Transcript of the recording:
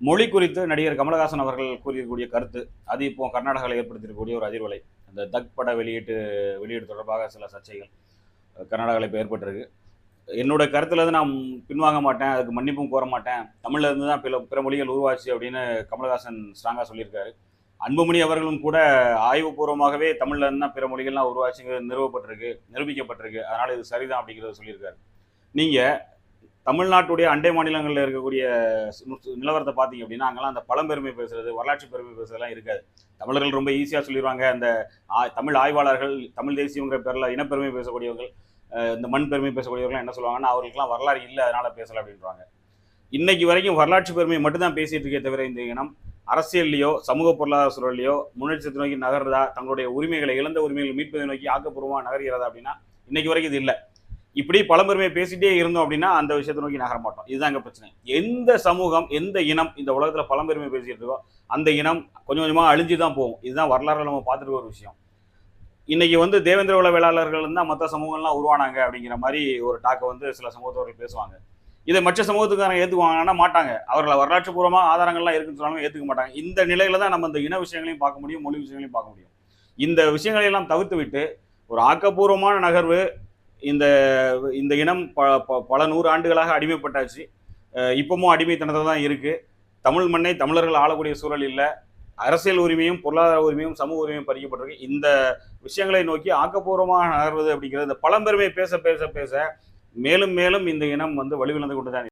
மொழி குறித்து நடிகர் கமலஹாசன் அவர்கள் கூறியிருக்கக்கூடிய கருத்து அது இப்போ கர்நாடகாவில் ஏற்படுத்தியிருக்கக்கூடிய ஒரு அதிர்வலை. அந்த தக் பட வெளியீட்டு வெளியீடு தொடர்பாக சில சர்ச்சைகள் கர்நாடகாவில் இப்போ ஏற்பட்டிருக்கு. என்னோட கருத்துல இருந்து நான் பின்வாங்க மாட்டேன் அதுக்கு மன்னிப்பும் கோர மாட்டேன். தமிழ்ல இருந்து தான் பிற பிற மொழிகள் உருவாச்சு அப்படின்னு கமலஹாசன் ஸ்ட்ராங்காக சொல்லியிருக்காரு. அன்புமணி அவர்களும் கூட ஆய்வுபூர்வமாகவே தமிழ்ல இருந்து தான் பிற மொழிகள்லாம் உருவாச்சுங்கிறது நிறுவப்பட்டிருக்கு நிரூபிக்கப்பட்டிருக்கு. அதனால இது சரிதான் அப்படிங்கிறத சொல்லியிருக்காரு. நீங்கள் தமிழ்நாட்டுடைய அண்டை மாநிலங்களில் இருக்கக்கூடிய நு- நிலவரத்தை பார்த்தீங்க அப்படின்னா அங்கெல்லாம் அந்த பழம்பெருமை பேசுறது வரலாற்று பெருமை பேசுறதுலாம் இருக்காது. தமிழர்கள் ரொம்ப ஈஸியாக சொல்லிடுவாங்க அந்த ஆ- தமிழ் ஆய்வாளர்கள் தமிழ் தேசியங்கிற பேரில் இனப்பெருமை பேசக்கூடியவர்கள் இந்த மண் பெருமை பேசக்கூடியவர்கள் என்ன சொல்லுவாங்கன்னா அவர்களுக்குலாம் வரலாறு இல்லை அதனால பேசலை அப்படின்றாங்க. இன்னைக்கு வரைக்கும் வரலாற்று பெருமை மட்டும்தான் பேசிட்டு இருக்கே தவிர இந்த இனம் அரசியல்லையோ சமூக பொருளாதார சூழலையோ முன்னேற்றத்தை நோக்கி நகர்றதா தங்களுடைய உரிமைகளை இழந்த உரிமைகளை மீட்பதை நோக்கி ஆக்கப்பூர்வமாக நகர்கிறதா அப்படின்னா இன்னைக்கு வரைக்கும் இது இல்லை. இப்படி பழம்பெருமையை பேசிட்டே இருந்தோம் அப்படின்னா அந்த விஷயத்தை நோக்கி நகர மாட்டோம். இதுதான் எங்கள் பிரச்சனை. எந்த சமூகம் எந்த இனம் இந்த உலகத்தில் பழம்பெருமை பேசிகிட்டு இருக்கோ அந்த இனம் கொஞ்சம் கொஞ்சமாக அழிஞ்சு தான் போகும். இதுதான் வரலாறுல நம்ம பார்த்துட்டு ஒரு விஷயம். இன்னைக்கு வந்து தேவேந்திர உல வேளாளர்கள் தான் மற்ற சமூகங்கள்லாம் உருவானாங்க அப்படிங்கிற மாதிரி ஒரு டாக்கை வந்து சில சமூகத்தவர்கள் பேசுவாங்க. இதை மற்ற சமூகத்துக்காரங்க ஏற்றுக்குவாங்கன்னா மாட்டாங்க. அவர்களை வரலாற்று பூர்வமாக ஆதாரங்கள்லாம் இருக்குன்னு சொன்னாலும் ஏற்றுக்க மாட்டாங்க. இந்த நிலையில தான் நம்ம இந்த இன விஷயங்களையும் பார்க்க முடியும் மொழி விஷயங்களையும் பார்க்க முடியும். இந்த விஷயங்களையெல்லாம் தவிர்த்து விட்டு ஒரு ஆக்கப்பூர்வமான நகர்வு இந்த இந்த இனம் ப ப- பல நூறு ஆண்டுகளாக அடிமைப்பட்டாச்சு இப்போமும் அடிமைத்தனத்தில் தான் இருக்குது தமிழ் மண்ணை தமிழர்கள் ஆளக்கூடிய சூழல் இல்லை. அரசியல் உரிமையும் பொருளாதார உரிமையும் சமூக உரிமையும் பறிக்கப்பட்டிருக்கு. இந்த விஷயங்களை நோக்கி ஆக்கப்பூர்வமாக நகர்வது அப்படிங்கிறது இந்த பழம்பெருமை பேச பேச பேச மேலும் மேலும் இந்த இனம் வந்து வலுவிழந்து கொண்டு தான்